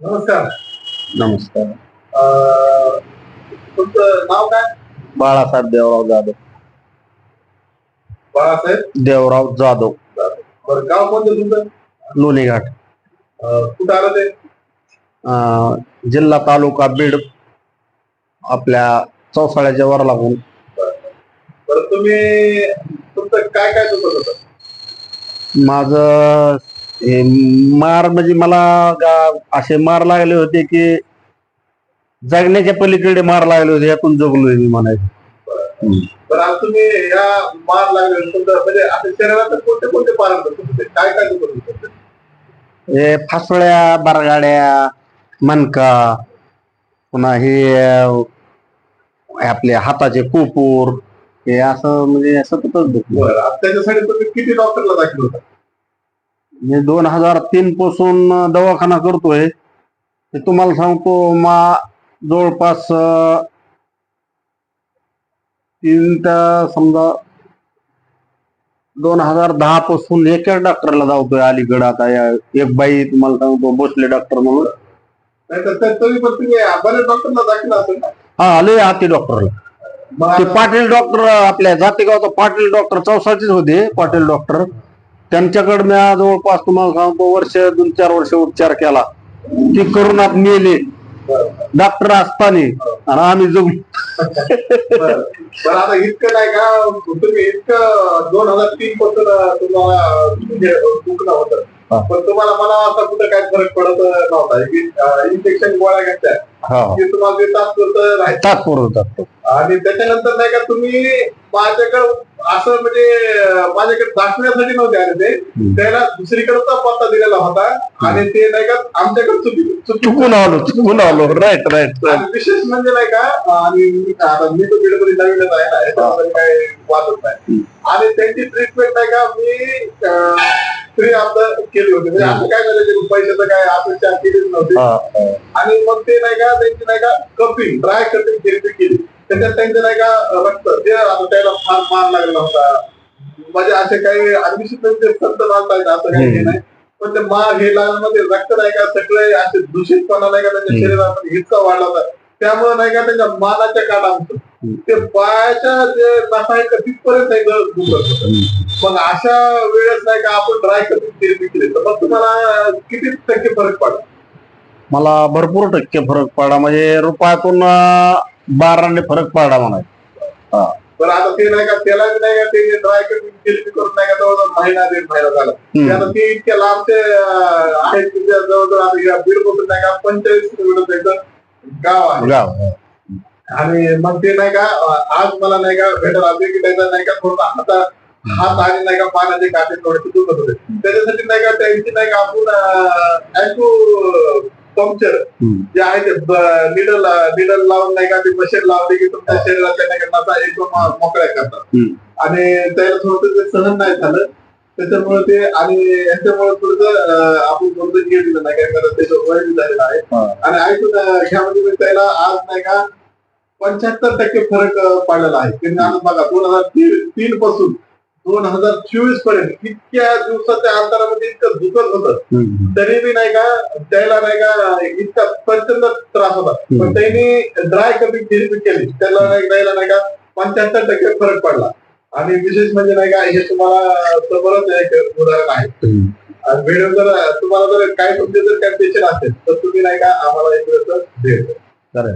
नमस्कार. नमस्कार. अं, तुमचं नाव काय? बाळासाहेब देवराव जाधव. बाळासाहेब? देवराव जाधव. बरं गाव कोणतं तुमचं? लोणीघाट. अं, कुठं आलं ते? अं, जिल्हा तालुका बीड आपल्या चौसाळ्याच्या वर लागून बरं तुम्ही तुमचं काय काय दुखत होतं? माझ मार म्हणजे मला असे मार लागले होते की जगण्याच्या पलीकडे मार लागले होते यातून जगलोय मी म्हणायचं. बरं आज तुम्ही या मार लागले म्हणजे आपल्या शरीरात कोणते कोणते काय काय हे फासोळ्या बरगाड्या मनका पुन्हा हे आपले हाताचे कुपूर हे असं म्हणजे सततच दुखलं त्याच्यासाठी तुम्ही किती डॉक्टरला दाखल होता? मी दोन हजार तीन पासून दवाखाना करतोय. ते तुम्हाला सांगतो मा जवळपास तीन तर समजा दोन हजार दहा पासून एका डॉक्टरला जावतोय अलीकडे. आता या- एक बाई तुम्हाला सांगतो भोसले डॉक्टर म्हणून. त्या- हा आले हाती डॉक्टरला ते पाटील डॉक्टर आपल्या जातेगावचा पाटील डॉक्टर चौसाचेच होते पाटील डॉक्टर. त्यांच्याकडे मी आज जवळपास तुम्हाला सांगतो वर्ष दोन चार वर्ष उपचार केला. ती करोनात मेले. डॉक्टर असताना आणि आम्ही जगलो. बरं. आता इतकं नाही का? तुम्ही इतकं दोन हजार तीन पासून तुम्हाला म्हणजे दुखणं होतं. पण तुम्हाला मला असं कुठं काय फरक पडत नव्हता. इन्फेक्शन गोळ्या घेतल्या की तुम्हाला ते तात्पुरतं तात्पुरतं तात्पुरतं. आणि त्याच्यानंतर नाही का तुम्ही माझ्याकडे असं म्हणजे माझ्याकडे दाखवण्यासाठी नव्हते आले ते. त्याला दुसरीकडचा पत्ता दिलेला होता. आणि ते नाही का आमच्याकडे चुकी चुकी चुकून आलो चुकून आलो. राईट राईट विशेष म्हणजे नाही का आणि मी तो बीडमध्ये नवीनच आहे ना याच्याबद्दल काही वाटत नाही. आणि त्यांची ट्रीटमेंट नाही का मी फ्री आपलं केली होती. म्हणजे असं काय झालं पैशाचं काय अपेक्षा केलीच नव्हती. आणि मग ते नाही का त्यांची नाही का कपिंग ड्राय कटिंग थेरपी केली. त्याच्यात त्यांचं नाही का रक्त जे आता त्याला फार मार लागला होता. म्हणजे असे काही ऍडमिशन संत मानता येत असं काही हे नाही. पण ते मार हे लागल्यामध्ये रक्त नाही का सगळे असे दूषितपणा नाही का त्यांच्या. शरीरामध्ये इतका वाढला होता. त्यामुळे नाही का त्यांच्या मानाच्या काटामध्ये हम्म. ते पायाच्या जे नसा आहे का तिथपर्यंत नाही का दुखत मग अशा वेळेस नाही का आपण ड्राय कटिंग थेरपी केली तर मग तुम्हाला किती टक्के फरक पडला? मला भरपूर टक्के फरक पडला. म्हणजे रुपयातून बाराने फरक पडला म्हणायचं. पण आता ते नाही का त्याला नाही का ते ड्राय कटिंग करून नाही का जवळजवळ महिना दीड महिना झाला. ते हम्म. ते इतक्या लांबचे आहेत जवळजवळ आता या बीडपासून नाही का पंचेचाळीस किलोमीटर गाव आहे. गाव आणि मग ते नाही का आज मला नाही का भेटत आले की त्याचा नाही का थोडा हाता हात आणि नाही का पाण्याचे काटे थोडेसे दुखत होते त्याच्यासाठी नाही का त्यांची नाही का आपण ऍक्यू पंक्चर. जे आहे ते निडल निडल लावून नाही का ते मशीन लावली की तुमच्या शरीरातल्या नाही का नसा एकदम अं, मोकळ्या करतात. आणि त्याला थोडस ते सहन नाही झालं त्याच्यामुळे ते आणि याच्यामुळे थोडस आपण थोडस दिलं नाही काय करत त्याचं वय झालेलं आहे. आणि ऐकून अं, ह्यामध्ये मी त्याला आज नाही का पंच्याहत्तर टक्के फरक पडलेला आहे त्यांनी आज बघा दोन हजार तीन पासून दोन हजार चोवीसपर्यंत इतक्या दिवसाच्या अंतरामध्ये इतकं दुखत होतं. तरी बी नाही का त्याला नाही का इतका प्रचंड त्रास होता पण. त्यांनी ड्राय कपिंग थेरपी केली त्याला नाही द्यायला नाही का पंच्याहत्तर टक्के फरक पडला आणि विशेष म्हणजे नाही का हे तुम्हाला समोरच एक उदाहरण आहे. आणि व्हिडिओ जर तुम्हाला जर काय तुमचे जर काय पेशंट असेल तर तुम्ही नाही का आम्हाला एक वेळेस भेट.